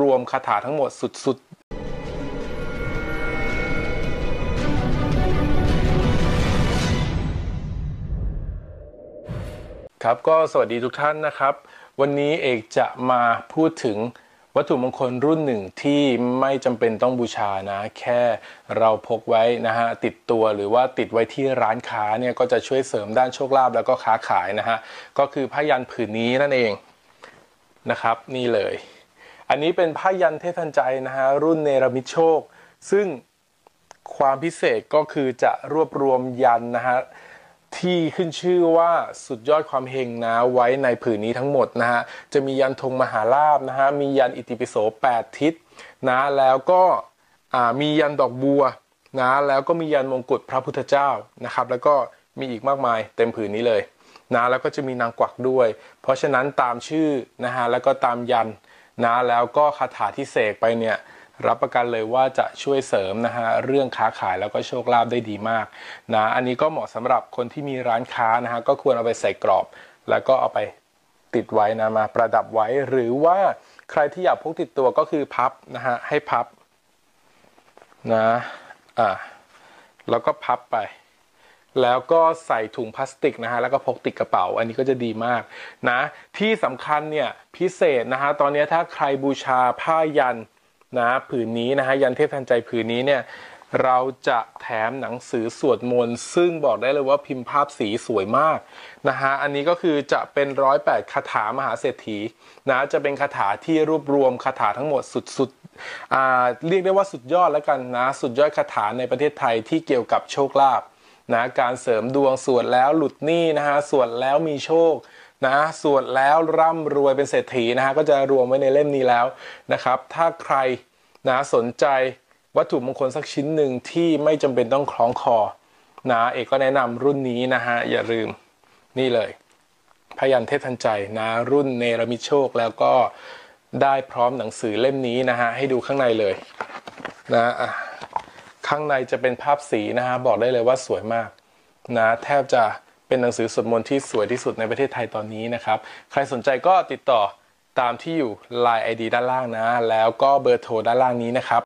รวมคาถาทั้งหมดสุดๆครับก็สวัสดีทุกท่านนะครับ วันนี้เอกจะมาพูดถึงวัตถุมงคลรุ่นหนึ่งที่ไม่จำเป็นต้องบูชานะ แค่เราพกไว้นะฮะติดตัวหรือว่าติดไว้ที่ร้านค้าเนี่ยก็จะช่วยเสริมด้านโชคลาภแล้วก็ค้าขายนะฮะก็คือผ้ายันผืนนี้นั่นเองนะครับ นี่เลย อันนี้เป็นผ้ายันเทพทันใจนะฮะรุ่นเนรมิตโชค ซึ่งความพิเศษก็คือจะรวบรวมยันนะฮะที่ขึ้นชื่อว่าสุดยอดความเฮงนะไว้ในผืนนี้ทั้งหมดนะฮะจะมียันธงมหาลาบนะฮะมียันอิติปิโส 8 ทิศนะแล้วก็มียันดอกบัวนะแล้วก็มียันมงกุฎพระพุทธเจ้านะครับ แล้วก็มีอีกมากมายเต็มผืนนี้เลยนะแล้วก็จะมีนางกวักด้วย เพราะฉะนั้นตามชื่อนะฮะแล้วก็ตามยัน นะแล้วก็คาถาที่เสกไปเนี่ยรับประกันเลยว่าจะช่วยเสริมนะฮะเรื่องค้าขายแล้วก็โชคลาภได้ดีมากนะอันนี้ก็เหมาะสำหรับคนที่มีร้านค้านะฮะก็ควรเอาไปใส่กรอบ แล้วก็เอาไปติดไว้นะมาประดับไว้หรือว่าใครที่อยากพกติดตัวก็คือพับนะฮะให้พับนะอ่าแล้วก็พับไป แล้วก็ใส่ถุงพลาสติกนะฮะแล้วก็พกติดกระเป๋า อันนี้ก็จะดีมากนะที่สำคัญเนี่ยพิเศษนะฮะตอนนี้ถ้าใครบูชาผ้ายันนะผืนนี้นะฮะยันเทพทันใจผืนนี้เนี่ยเราจะแถมหนังสือสวดมนต์ซึ่งบอกได้เลยว่าพิมพ์ภาพสีสวยมากนะฮะอันนี้ก็คือจะเป็นร้อยแปดคาถามหาเศรษฐีนะจะเป็นคาถาที่รวบรวมคาถาทั้งหมดสุดๆอ่าเรียกได้ว่าสุดยอดแล้วกันนะ สุดยอดคาถาในประเทศไทยที่เกี่ยวกับโชคลาภ นะการเสริมดวงสวดแล้วหลุดหนี้นะฮะสวดแล้วมีโชคนะสวดแล้วร่ำรวยเป็นเศรษฐีนะฮะก็จะรวมไว้ในเล่มนี้แล้วนะครับ ถ้าใครนะสนใจวัตถุมงคลสักชิ้นหนึ่งที่ไม่จำเป็นต้องคล้องคอนะเอกก็แนะนำรุ่นนี้นะฮะอย่าลืมนี่เลยพยันเทพทันใจนะรุ่นเนรมิตโชคแล้วก็ได้พร้อมหนังสือเล่มนี้นะฮะให้ดูข้างในเลยนะ ข้างในจะเป็นภาพสีนะฮะบอกได้เลยว่าสวยมากนะแทบจะเป็นหนังสือสวดมนต์ที่สวยที่สุดในประเทศไทยตอนนี้นะครับ ใครสนใจก็ติดต่อตามที่อยู่ Line ID ด้านล่างนะ แล้วก็เบอร์โทรด้านล่างนี้นะครับ